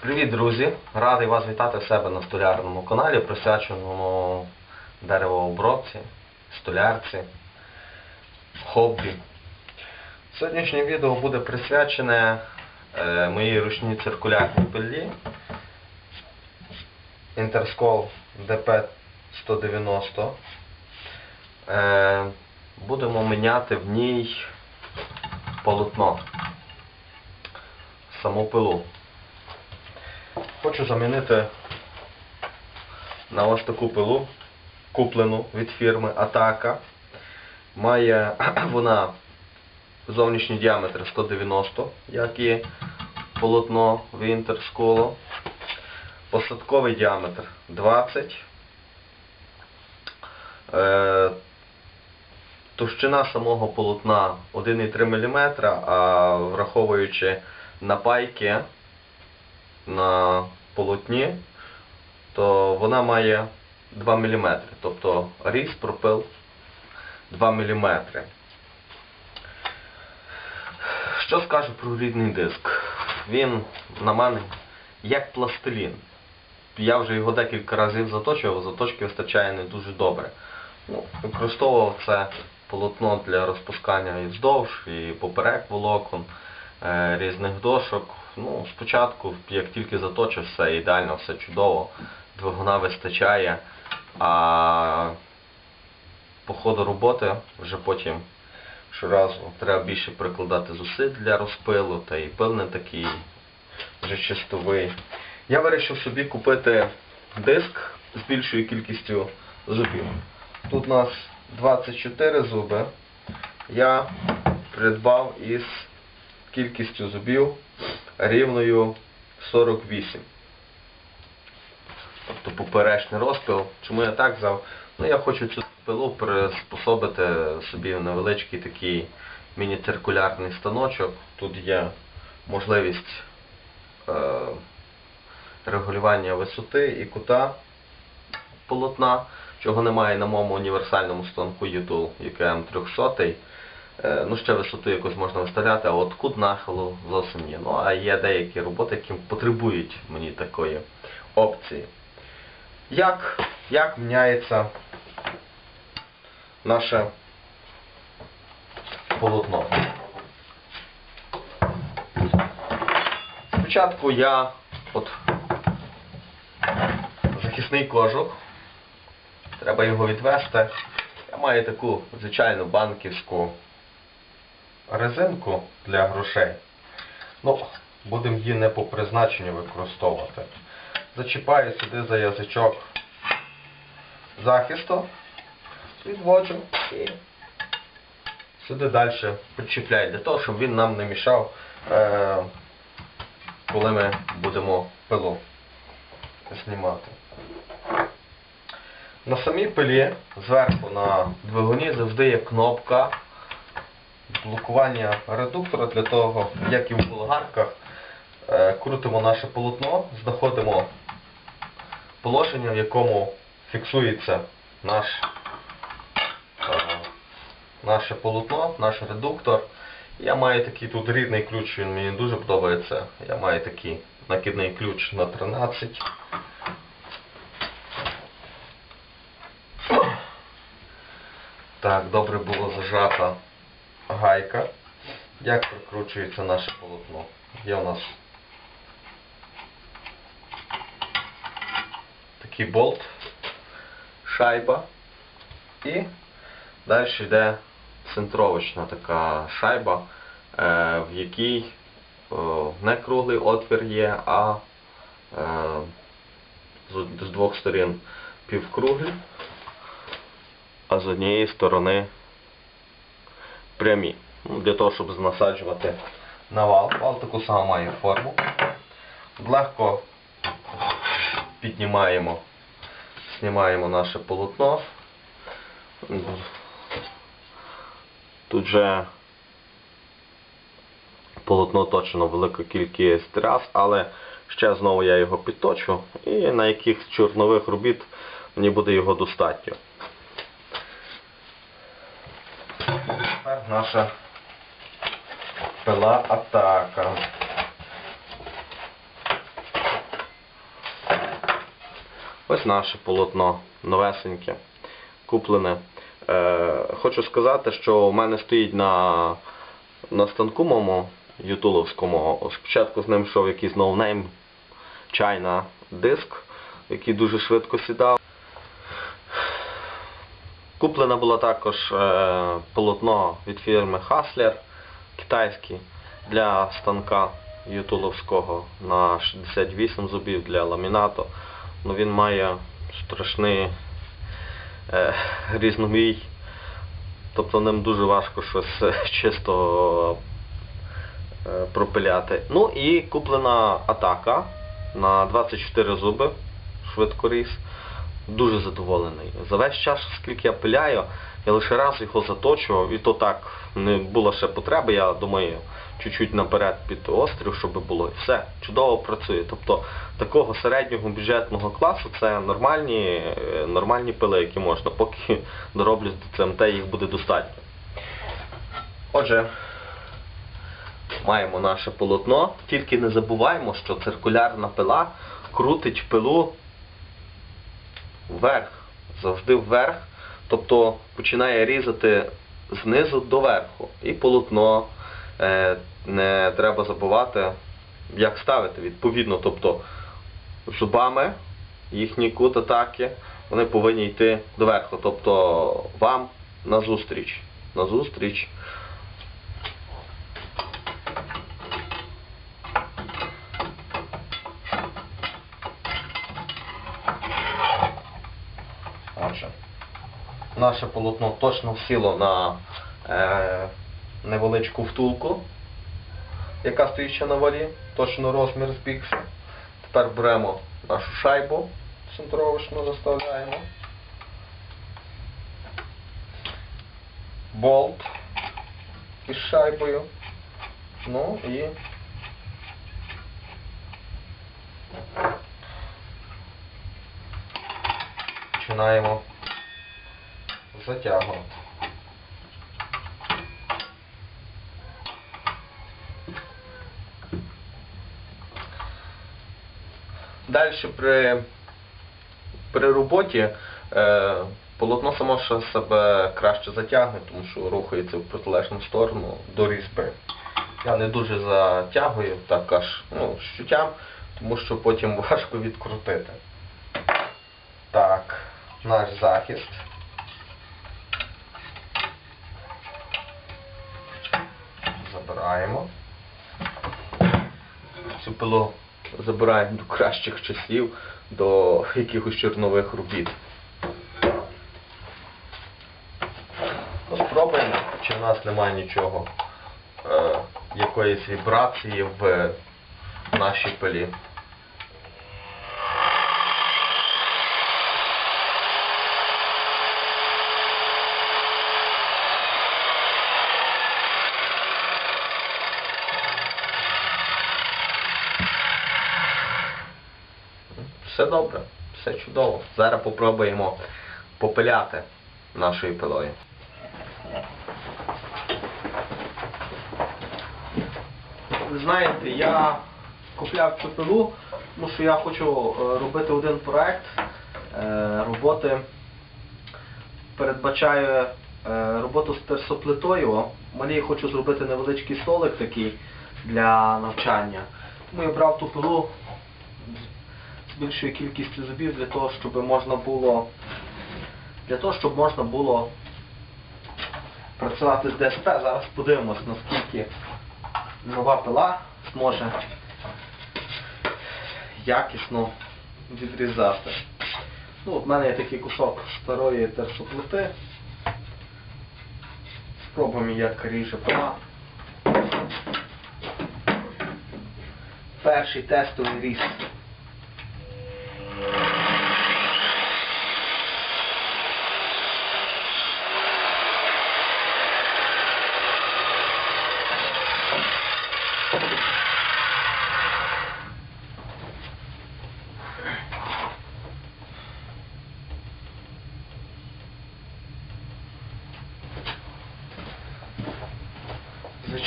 Привіт, друзі! Радий вас вітати в себе на столярному каналі, присвяченому деревообробці, столярці, хобі. Сьогоднішнє відео буде присвячене е, моїй ручній циркулярній пилі Interscol DP190. Е, будемо міняти в ній полотно, саму пилу. Хочу замінити на ось таку пилу, куплену від фірми Атака. Має вона зовнішній діаметр 190, як і полотно Winter Посадковий діаметр 20. Е, Товщина самого полотна 1,3 мм, а враховуючи напайки на полотні, то вона має 2 мм. Тобто різ пропил 2 мм. Що скажу про рідний диск? Він на мене як пластилін. Я вже його декілька разів заточував, заточки вистачає не дуже добре. Ну, використовував це полотно для розпускання і вздовж, і поперек волокон, різних дошок. Ну, спочатку, як тільки заточив, все ідеально, все чудово, двигуна вистачає, а по ходу роботи вже потім щоразу треба більше прикладати зусиль для розпилу, та і пил не такий вже чистовий. Я вирішив собі купити диск з більшою кількістю зубів. Тут у нас 24 зуби. Я придбав із кількістю зубів рівною 48. Тобто поперечний розпил. Чому я так взяв? Ну я хочу цю пилу приспособити собі в невеличкий такий міні-циркулярний станочок. Тут є можливість е, регулювання висоти і кута полотна, чого немає на моєму універсальному станку YouTube UKM 300. Е, Ну, ще висоту якось можна виставляти, а от кут нахилу зовсім ні. Ну, а є деякі роботи, які потребують мені такої опції. Як, як міняється наше полотно? Спочатку я от захисний кожух. Треба його відвести. Я маю таку звичайну банківську резинку для грошей. Ну, будемо її не по призначенню використовувати. Зачіпаю сюди за язичок захисту, відводжу і сюди далі причіпляю, для того, щоб він нам не мішав, е, коли ми будемо пилу знімати. На самій пилі зверху на двигуні завжди є кнопка блокування редуктора для того, як і в болгарках, е, крутимо наше полотно, знаходимо положення, в якому фіксується наш, е, наше полотно, наш редуктор. Я маю такий тут рідний ключ, він мені дуже подобається. Я маю такий накидний ключ на 13. Так, добре було зажата гайка. Як прикручується наше полотно? Є у нас такий болт, шайба і далі йде центровочна така шайба, е, в якій не круглий отвір є, а е, з, двох сторін півкруглі, а з однієї сторони прямі. Ну, Для того, щоб насаджувати на вал. Вал таку саму має форму. Легко піднімаємо, знімаємо наше полотно. Тут же полотно точено велика кількість раз, але ще знову я його підточу і на якихось чорнових робіт мені буде його достатньо. наша пила атака. Ось наше полотно новесеньке, куплене. Е, Хочу сказати, що у мене стоїть на на станку моєму ютуловському. Спочатку з ним йшов якийсь ноунейм, чайна диск, який дуже швидко сідав. Куплена була також е, полотно від фірми Hassler китайське для станка ютуловського на 68 зубів для ламінату. Ну, він має страшний е, різномій, тобто ним дуже важко щось е, чисто е, пропиляти. Ну і куплена атака на 24 зуби, швидкоріз. Дуже задоволений. За весь час, скільки я пиляю, я лише раз його заточував, і то так не було ще потреби, я думаю, чуть-чуть наперед під острів, щоб було. І все, чудово працює. Тобто такого середнього бюджетного класу це нормальні, е, нормальні пили, які можна, поки дороблять до ЦМТ, їх буде достатньо. Отже, маємо наше полотно, тільки не забуваємо, що циркулярна пила крутить пилу вверх, завжди вверх, тобто починає різати знизу до верху. І полотно е, не треба забувати, як ставити відповідно. Тобто зубами їхній кут атаки вони повинні йти доверху. Тобто вам назустріч. Назустріч. Наше полотно точно сіло на е, невеличку втулку, яка стоїть ще на валі, точно розмір збігся. Тепер беремо нашу шайбу центровочну заставляємо. Болт із шайбою. Ну і починаємо затягувати. Далі при, при роботі е, полотно само ще себе краще затягне, тому що рухається в протилежну сторону до різьби. Я не дуже затягую, так аж ну, з чуттям, тому що потім важко відкрутити. Так, наш захист. Забираємо. Цю пилу забираємо до кращих часів, до якихось чорнових робіт. Спробуємо, чи в нас немає нічого, е, якоїсь вібрації в нашій пилі. Все добре, все чудово. Зараз попробуємо попиляти нашою пилою. Ви знаєте, я купляв цю пилу, тому що я хочу е, робити один проект е, роботи. Передбачаю е, роботу з терсоплитою. Мені хочу зробити невеличкий столик такий для навчання. Тому я брав ту пилу більшою кількістю зубів для того, щоб можна було для того, щоб можна було працювати з ДСП. Зараз подивимось, наскільки нова пила зможе якісно відрізати. Ну, от в мене є такий кусок старої терсоплити. Спробуємо, як ріже пила. Перший тестовий різ.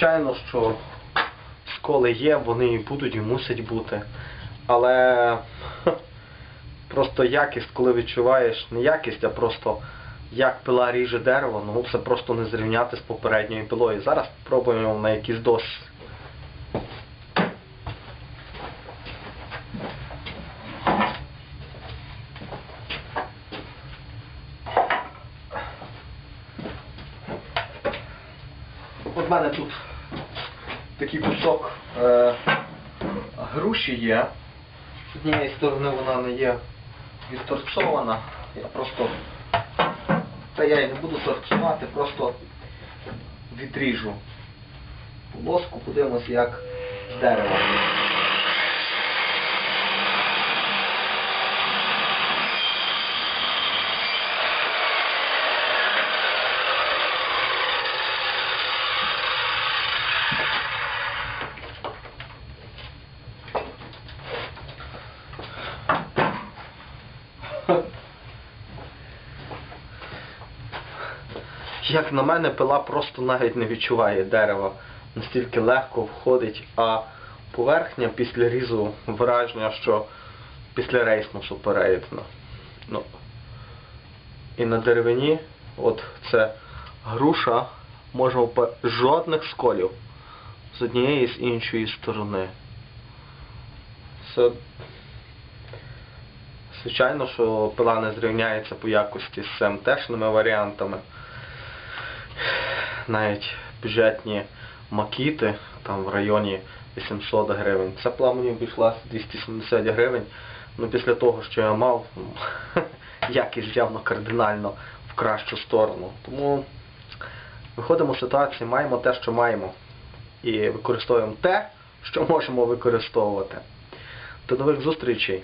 Звичайно, що сколи є, вони і будуть і мусять бути. Але Просто якість, коли відчуваєш не якість, а просто як пила ріже дерево, ну це просто не зрівняти з попередньою пилою. Зараз спробуємо на якийсь досвід. От в мене тут такий кусок е, груші є. З однієї сторони вона не є відторцована. Я просто. Та я її не буду торцювати, просто відріжу полоску, подивимось, як з дерева. Як на мене, пила просто навіть не відчуває дерева. Настільки легко входить, а поверхня після різу враження, що після рейсмусу переєднана. Ну. І на деревині, от це груша, може впа- жодних сколів з однієї і з іншої сторони. Це Звичайно, що пила не зрівняється по якості з СМТшними варіантами. Навіть бюджетні макіти там в районі 800 гривень. Ця пила мені обійшлася 270 гривень. Ну після того, що я мав, якість явно кардинально в кращу сторону. Тому виходимо з ситуації, маємо те, що маємо. І використовуємо те, що можемо використовувати. До нових зустрічей.